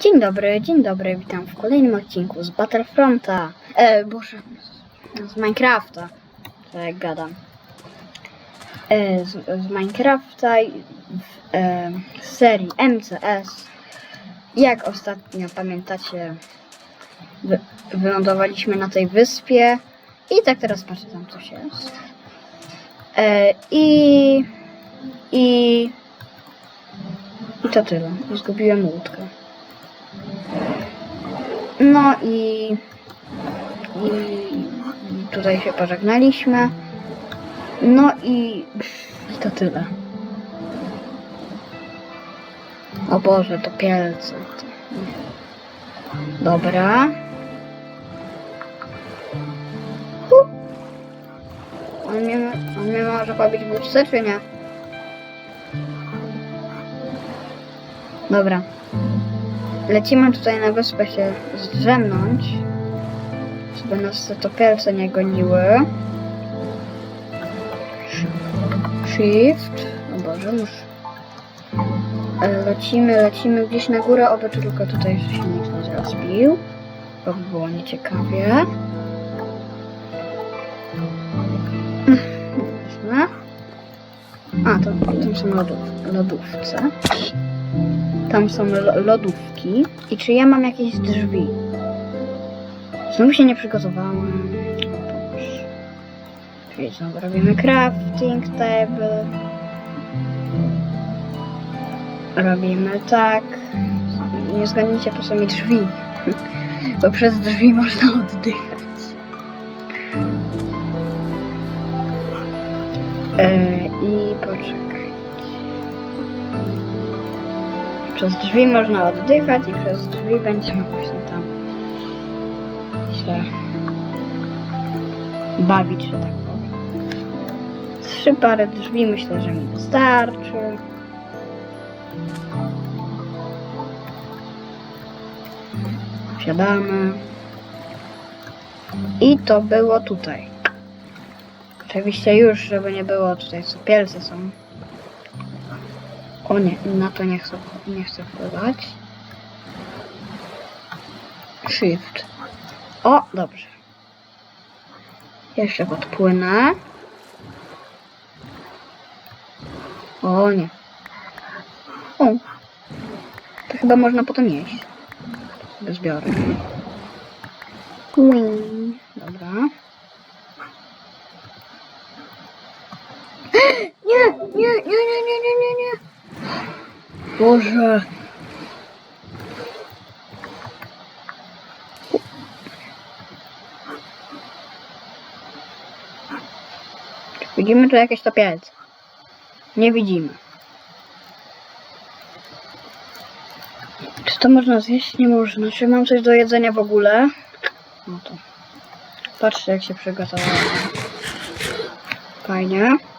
Dzień dobry, dzień dobry, witam w kolejnym odcinku z Battlefronta. E, boże, z Minecrafta. Tak gadam. E, z, z Minecrafta w e, serii MCS. Jak ostatnio pamiętacie, wy, wylądowaliśmy na tej wyspie. I tak teraz patrzę tam coś jest. E, I... I... I to tyle. Zgubiłem łódkę. No i, i tutaj się pożegnaliśmy. No i, i to tyle. O Boże, to pielce. Dobra. Hu. On mnie, on mnie może pobić w czy nie? Dobra. Lecimy tutaj na wyspę się zdrzemnąć, żeby nas te topielce nie goniły. Shift. O Boże, już. E, Lecimy, lecimy gdzieś na górę, oby tylko tutaj się nikt nie zrespił, bo by było nieciekawie. Dobra. A, to tam są lodów, lodówce. Tam są lo- lodówki. I czy ja mam jakieś drzwi? Znowu się nie przygotowałem. O Boże. Czyli znowu robimy crafting table. Robimy tak. Nie zgadnijcie po sobie drzwi. Bo przez drzwi można oddychać. E, I poczekaj. Przez drzwi można oddychać i przez drzwi będziemy właśnie tam się bawić, że tak powiem. Trzy pary drzwi myślę, że mi wystarczy. Wsiadamy. I to było tutaj. Oczywiście już, żeby nie było tutaj co pielce są. O nie, na to nie chcę, nie chcę wpływać. Shift. O, dobrze. Jeszcze podpłynę. O nie. O. To chyba można potem jeść. Sobie zbiorę. Dobra. Nie, nie, nie, nie, nie, nie, nie, nie. Boże. Widzimy tu jakieś topielce. Nie widzimy. Czy to można zjeść? Nie można. Czy mam coś do jedzenia w ogóle? No to. Patrzcie jak się przygotowałem. Fajnie.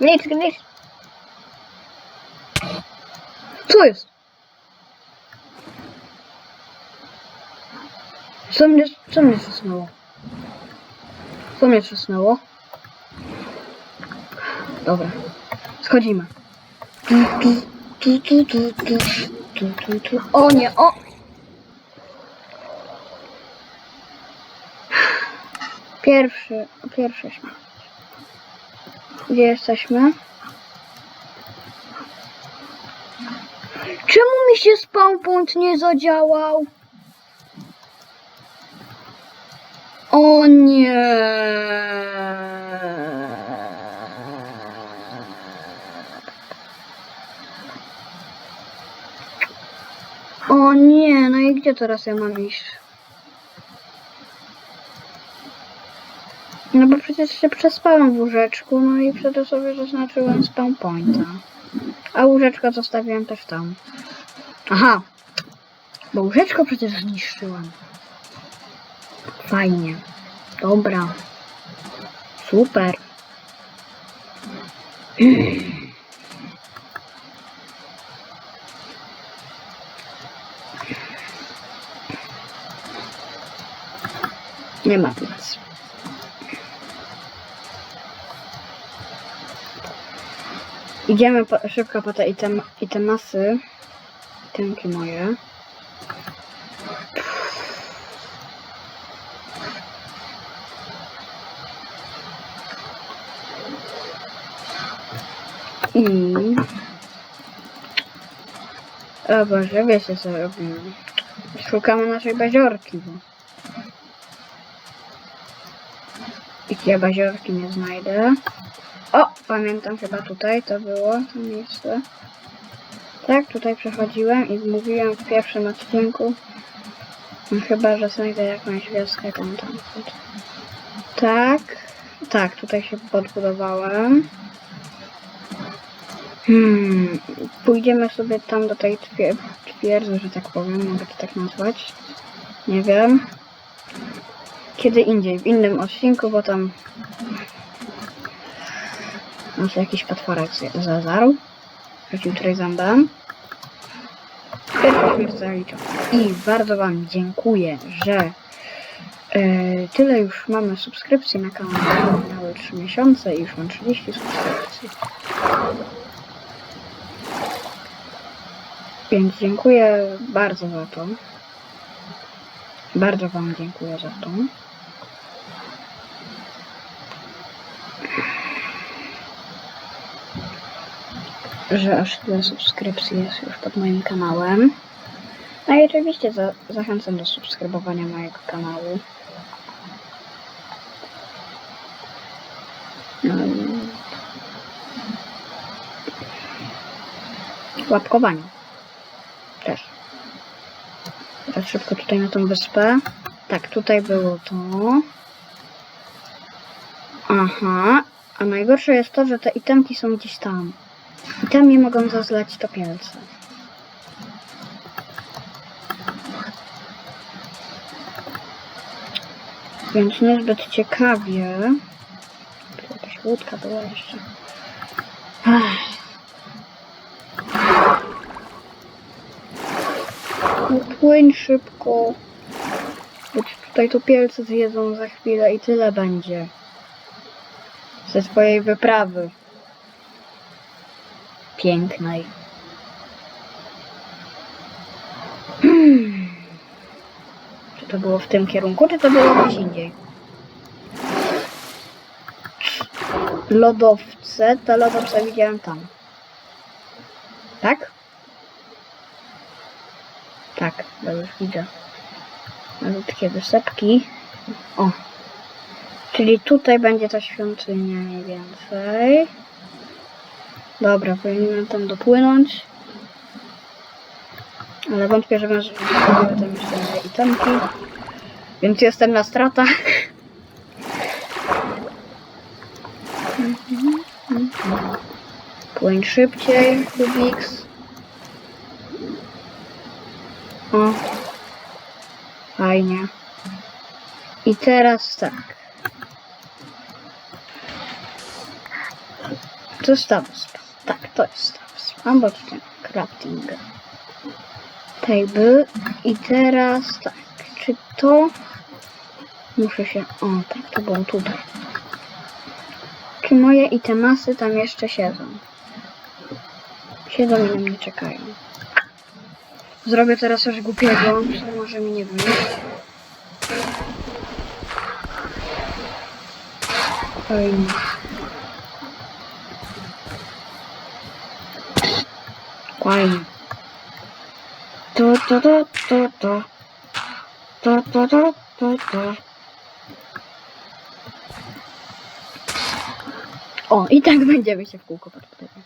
Nic, nic. Co jest? Co mnie, co mnie trzasnęło? Co mnie trzasnęło? Dobra. Schodzimy. Tu, tu, tu, tu, tu, tu, tu, tu. O nie, o! Pierwszy, pierwszy śmiech. Gdzie jesteśmy? Czemu mi się spawn point nie zadziałał? O nie. O nie, no i gdzie teraz ja mam iść? No bo przecież się przespałem w łóżeczku, no i wtedy sobie zaznaczyłem spawn pointa. A łóżeczko zostawiłem też tam. Aha, bo łóżeczko przecież zniszczyłam. Fajnie. Dobra. Super. Nie ma nic. Idziemy po, szybko po te item, itemasy. Itemki moje. I... O Boże, wiecie co robimy. Szukamy naszej baziorki, bo... ja baziorki nie znajdę. O, pamiętam chyba tutaj to było to miejsce. Tak, tutaj przechodziłem i mówiłem w pierwszym odcinku. No, chyba, że znajdę jakąś wioskę tam, tam. Tak, tak, tutaj się podbudowałem. Hmm, pójdziemy sobie tam do tej twier- twierdzy, że tak powiem, mogę to tak nazwać. Nie wiem. Kiedy indziej, w innym odcinku, bo tam nas jakiś potworek zazarł. Rzucił śmierć zaliczam. I bardzo Wam dziękuję, że e, tyle już mamy subskrypcji na kanale. Miały 3 miesiące i już mam 30 subskrypcji. Więc dziękuję bardzo za to. Bardzo Wam dziękuję za to. Że aż tyle subskrypcji jest już pod moim kanałem. No i oczywiście za, zachęcam do subskrybowania mojego kanału. No i łapkowania. Też. Teraz szybko tutaj na tą wyspę. Tak, tutaj było to. Aha. A najgorsze jest to, że te itemki są gdzieś tam. I tam mi mogą zazlać topielce. Więc niezbyt ciekawie. Tu jakaś łódka była jeszcze. No płyń szybko. Bo tutaj topielce zjedzą za chwilę i tyle będzie. Ze swojej wyprawy pięknej. Hmm. Czy to było w tym kierunku, czy to było gdzieś indziej? Lodowce, te lodowce widziałem tam. Tak? Tak, to już widzę. Malutkie wysepki. O. Czyli tutaj będzie ta świątynia mniej więcej. Dobra, powinienem tam dopłynąć. Ale wątpię, że będę tam jeszcze itemki. Więc jestem na stratach. Płyń szybciej, Kubiks. O. Fajnie. I teraz tak. To jest ta. Tak, to jest ta wyspa. Bo tutaj crafting table. I teraz tak. Czy to... Muszę się... O, tak, to było tutaj. Czy moje itemasy tam jeszcze siedzą? Siedzą i na mnie czekają. Zrobię teraz coś głupiego, co może mi nie wyjść. Fajnie. Fajnie. To, to, to, to, to. To, to, to, to, to. O, i tak będziemy się w kółko podpływać.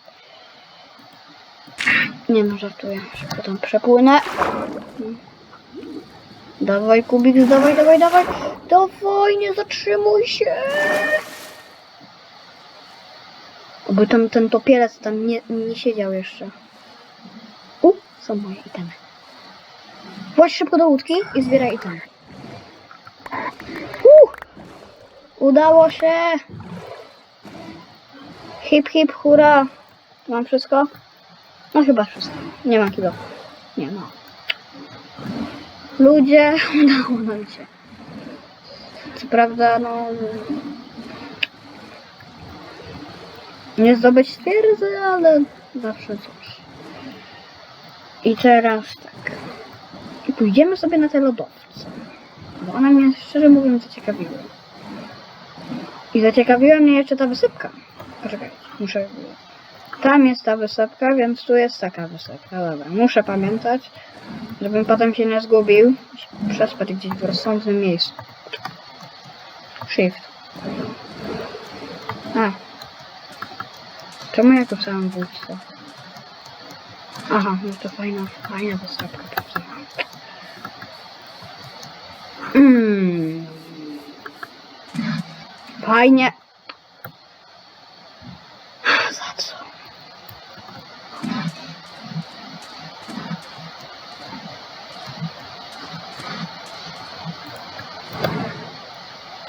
Nie no, żartuję. Szybko tam przepłynę. Dawaj, Kubik, dawaj, dawaj, dawaj. Dawaj, nie zatrzymuj się. Oby tam ten topielec tam nie, nie siedział jeszcze. Są moje itemy. Wchodź szybko do łódki i zbieraj itemy. Uh, udało się. Hip, hip, hura. Mam wszystko? No chyba wszystko. Nie mam kilo. Nie ma. Ludzie, udało nam się. Co prawda, no... nie zdobyć twierdzy, ale zawsze coś. I teraz tak. Pójdziemy sobie na te lodowce. Bo one mnie szczerze mówiąc zaciekawiły. I zaciekawiła mnie jeszcze ta wysypka. Poczekajcie, muszę... Tam jest ta wysepka, więc tu jest taka wysepka. Dobra, muszę pamiętać, żebym potem się nie zgubił. Przespać gdzieś w rozsądnym miejscu. Shift. A. Czemu ja tu w samym wódce? Aha, no to fajna, fajna wysepka. prawda? Mm. Fajnie. Za co?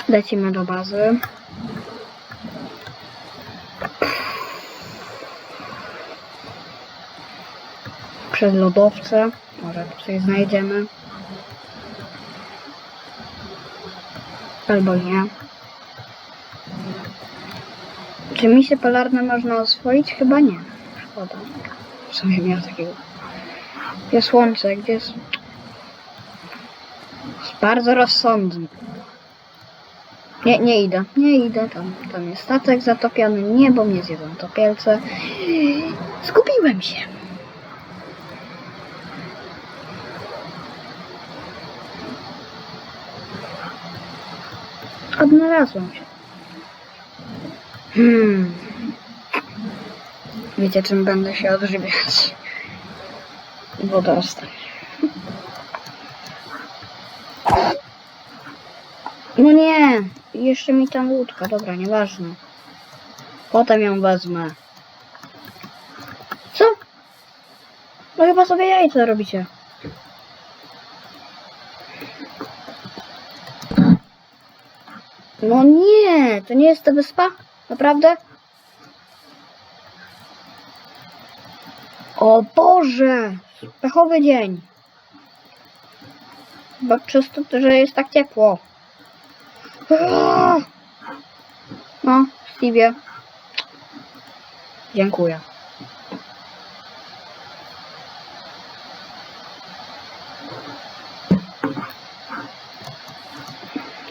Lecimy do bazy. Przez lodowce. Może tu coś znajdziemy. Albo nie. Czy misje polarne można oswoić? Chyba nie. Szkoda. W sumie miał takiego. Gdzie słońce? Gdzie jest... jest bardzo rozsądny. Nie, nie idę. Nie idę. Tam, tam jest statek zatopiony. Nie, bo mnie zjedzą topielce. Zgubiłem się. Odnalazłem się. Hmm. Wiecie, czym będę się odżywiać? Wodostaj. No nie, jeszcze mi tam łódka, dobra, nieważne. Potem ją wezmę. Co? No chyba sobie jajca robicie. No nie, to nie jest ta wyspa? Naprawdę? O Boże! Pechowy dzień. Bo przez to, że jest tak ciepło. Aaa! No, Stevie. Dziękuję.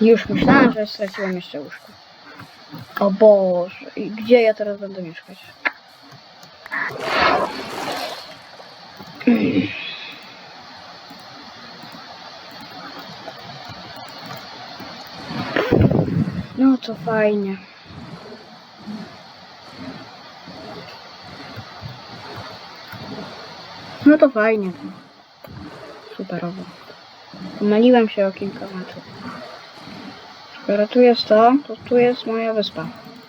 Już myślałam, że straciłam jeszcze łóżko. O Boże, i gdzie ja teraz będę mieszkać? No to fajnie. No to fajnie. Superowo. Pomyliłem się o kilka metrów. Skoro tu jest to, to tu jest moja wyspa.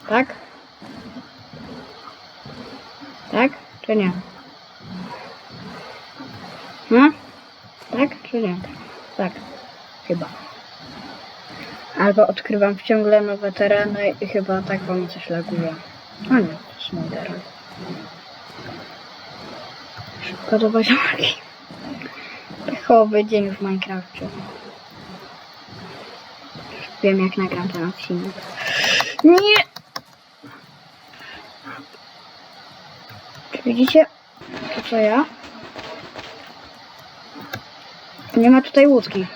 Tak? Tak? Czy nie? No? Tak? Czy nie? Tak. Chyba. Albo odkrywam ciągle nowe tereny i chyba tak wam coś laguje. A nie, to jest mój teren. Szybko do poziomaki. Pechowy dzień w Minecrafcie. Wiem jak nagram ten odcinek. Nie! Czy widzicie? To co ja? Nie ma tutaj łódki.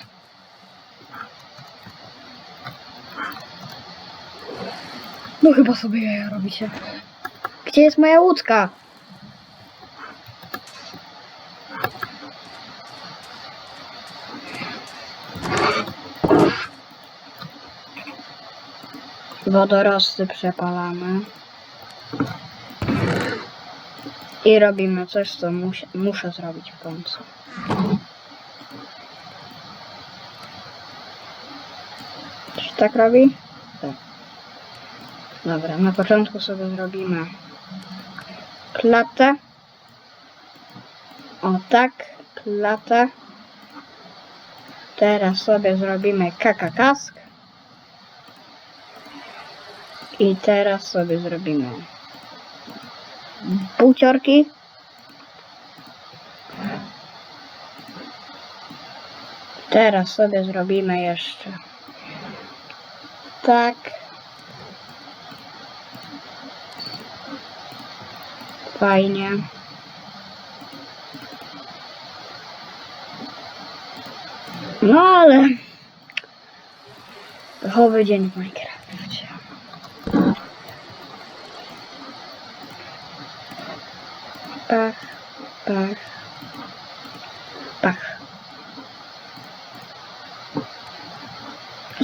No chyba sobie jaja. Gdzie jest moja łódka? Wodorosty przepalamy. I robimy coś, co musia, muszę zrobić w końcu. Czy tak robi? Tak. Dobra, na początku sobie zrobimy klatę. O tak, klatę. Teraz sobie zrobimy kakakask. I teraz sobie zrobimy buciorki. Teraz sobie zrobimy jeszcze tak. Fajnie. No ale... Chowy dzień w Minecrafcie. Pach, pach, pach.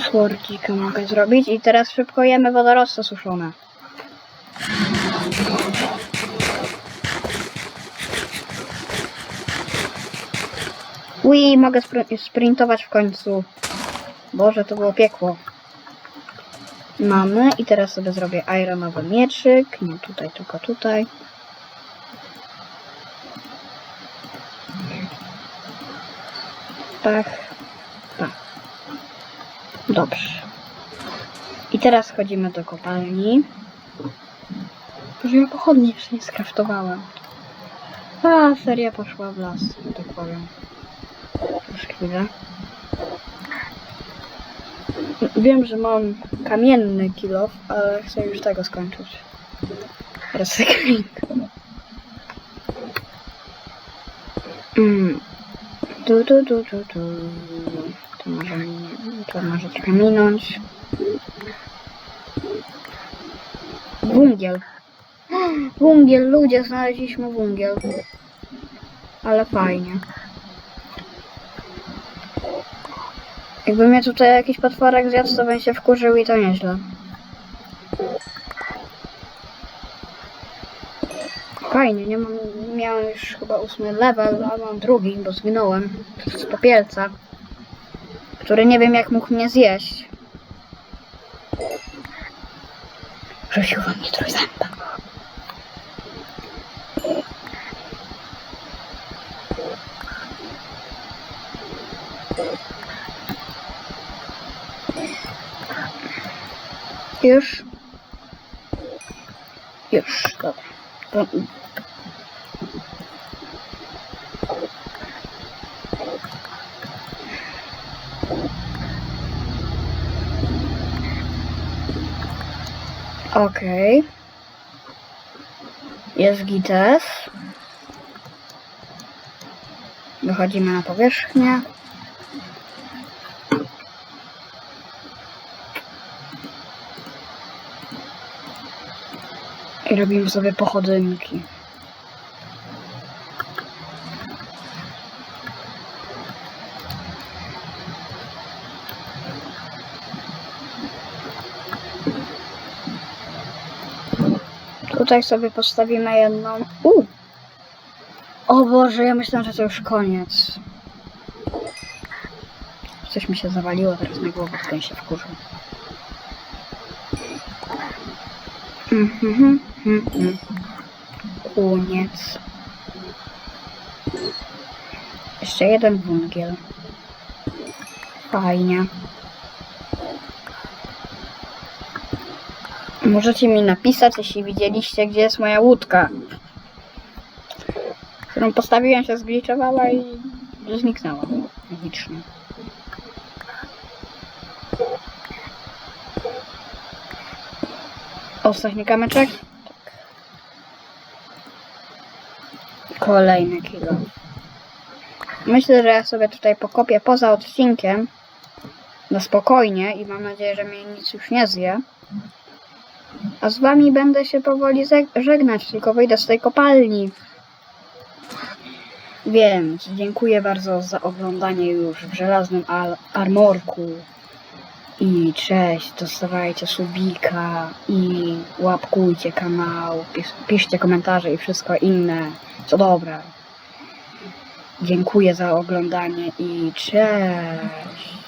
Słordzika mogę zrobić i teraz szybko jemy wodorosty suszone. Ui, mogę spr- sprintować w końcu. Boże, to było piekło. Mamy i teraz sobie zrobię ironowy mieczyk. Nie tutaj, tylko tutaj. Pach, pach. Dobrze. I teraz chodzimy do kopalni. Boże, ja pochodnie jeszcze nie skraftowałem. A, seria poszła w las, że tak powiem. Już chwilę. Wiem, że mam kamienny kilof, ale chcę już tego skończyć. Recykling. Mm. Du, du, du, du, du. To może, to może trochę minąć. Wungiel. Wungiel, ludzie, znaleźliśmy wungiel. Ale fajnie. Jakby mnie tutaj jakiś potworek zjadł, to bym się wkurzył i to nieźle. Fajnie, nie mam, miałem już chyba ósmy level, a mam drugi, bo zginąłem z popielca, który nie wiem jak mógł mnie zjeść. Rzucił we mnie. Już? Już, dobra. Okej. Jest gites. Wychodzimy na powierzchnię. I robimy sobie pochodynki. Tutaj sobie postawimy jedną. U! O Boże, ja myślałam, że to już koniec. Coś mi się zawaliło teraz na głowę, ten się wkurzył. Mhm, mhm. Koniec. Jeszcze jeden węgiel. Fajnie. Możecie mi napisać, jeśli widzieliście, gdzie jest moja łódka. Którą postawiłem się, zgliczowała i zniknęła. Magicznie. Ostatni kamyczek? Kolejny kilo. Myślę, że ja sobie tutaj pokopię poza odcinkiem. Na spokojnie i mam nadzieję, że mnie nic już nie zje. A z wami będę się powoli żegnać, tylko wyjdę z tej kopalni. Więc dziękuję bardzo za oglądanie już w żelaznym armorku. I cześć, dostawajcie subika i łapkujcie kanał, pis- piszcie komentarze i wszystko inne, co dobre. Dziękuję za oglądanie i cześć.